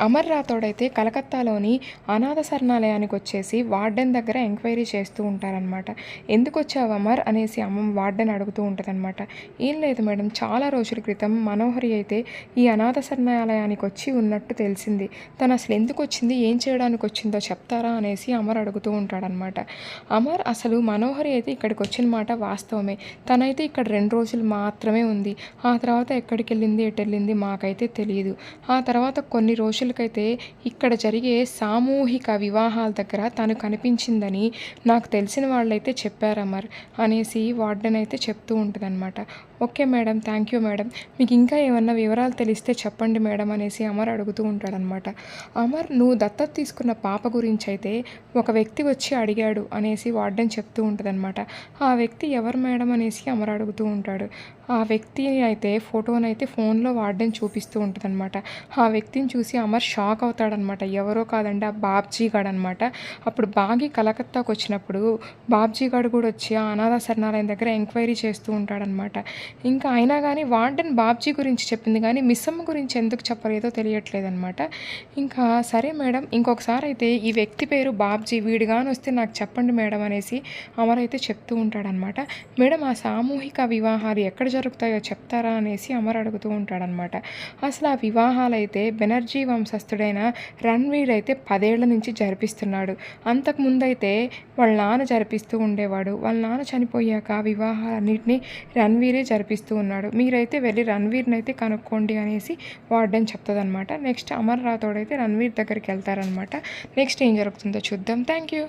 అమర్ రాథోడ్ అయితే కలకత్తాలోని అనాథ శరణాలయానికి వచ్చేసి వార్డెన్ దగ్గర ఎంక్వైరీ చేస్తూ ఉంటారనమాట ఎందుకు వచ్చావు అమర్? అనేసి అమ్మ వార్డెన్ అడుగుతూ ఉంటుందన్నమాట. ఏం లేదు మేడం చాలా రోజుల క్రితం మనోహరి అయితే ఈ అనాథ శరణాలయానికి వచ్చి ఉన్నట్టు తెలిసింది. తను అసలు ఎందుకు వచ్చింది ఏం చేయడానికి వచ్చిందో చెప్తారా? అనేసి అమర్ అడుగుతూ ఉంటాడనమాట అమర్ అసలు మనోహరి అయితే ఇక్కడికి వచ్చిన మాట వాస్తవమే. తనైతే ఇక్కడ రెండు రోజులు మాత్రమే ఉంది. ఆ తర్వాత ఎక్కడికి వెళ్ళింది ఎటు వెళ్ళింది మాకైతే తెలియదు ఆ తర్వాత కొన్ని రోజులు రోజులకైతే ఇక్కడ జరిగే సామూహిక వివాహాల దగ్గర తను కనిపించిందని నాకు తెలిసిన వాళ్ళైతే చెప్పారు అమర్ అనేసి వార్డెన్ అయితే చెప్తూ ఉంటుందన్నమాట. Okay madam thank you madam. మీకు ఇంకా ఏమన్నా వివరాలు తెలిస్తే చెప్పండి మేడం అనేసి అమర్ అడుగుతూ ఉంటాడనమాట అమర్ నువ్వు దత్తత తీసుకున్న పాప గురించి అయితే ఒక వ్యక్తి వచ్చి అడిగాడు అనేసి వార్డెన్ చెప్తూ ఉంటుందన్నమాట. ఆ వ్యక్తి ఎవరు మేడం అనేసి అమర్ అడుగుతూ ఉంటాడు. ఆ వ్యక్తిని అయితే ఫోటోని అయితే ఫోన్లో వార్డెన్ చూపిస్తూ ఉంటుందన్నమాట. ఆ వ్యక్తిని చూసి అమర్ షాక్ అవుతాడనమాట. ఎవరో కాదండి ఆ బాబ్జీ గాడు అనమాట అప్పుడు బాగి కలకత్తాకు వచ్చినప్పుడు బాబ్జీ గాడు కూడా వచ్చి ఆ అనాథ శరణాలయం దగ్గర ఎంక్వైరీ చేస్తూ ఉంటాడనమాట. ఇంకా అయినా కానీ వార్డెన్ బాబ్జీ గురించి చెప్పింది కానీ మిస్సమ్మ గురించి ఎందుకు చెప్పలేదో తెలియట్లేదనమాట. ఇంకా సరే మేడం ఇంకొకసారి అయితే ఈ వ్యక్తి పేరు బాబ్జీ వీడిగాని వస్తే నాకు చెప్పండి మేడం అనేసి అమర్ అయితే చెప్తూ ఉంటాడనమాట. మేడం ఆ సామూహిక వివాహాలు ఎక్కడ జరుగుతాయో చెప్తారా అనేసి అమర్ అడుగుతూ ఉంటాడనమాట. అసలు ఆ వివాహాలు అయితే బెనర్జీ వంశస్థుడైన రణ్వీర్ అయితే పదేళ్ళ నుంచి జరిపిస్తున్నాడు. అంతకు ముందైతే వాళ్ళ నాన్న జరిపిస్తూ ఉండేవాడు. వాళ్ళ నాన్న చనిపోయాక వివాహాలన్నింటినీ రణ్వీరే జరిపిస్తూ ఉన్నాడు. మీరైతే వెళ్ళి రణ్వీర్ని అయితే కనుక్కోండి అనేసి వార్డెన్ చెప్తుందనమాట నెక్స్ట్ అమర్ రాథోడ్ అయితే రణ్వీర్ దగ్గరికి వెళ్తారనమాట నెక్స్ట్ ఏం జరుగుతుందో చూద్దాం. Thank you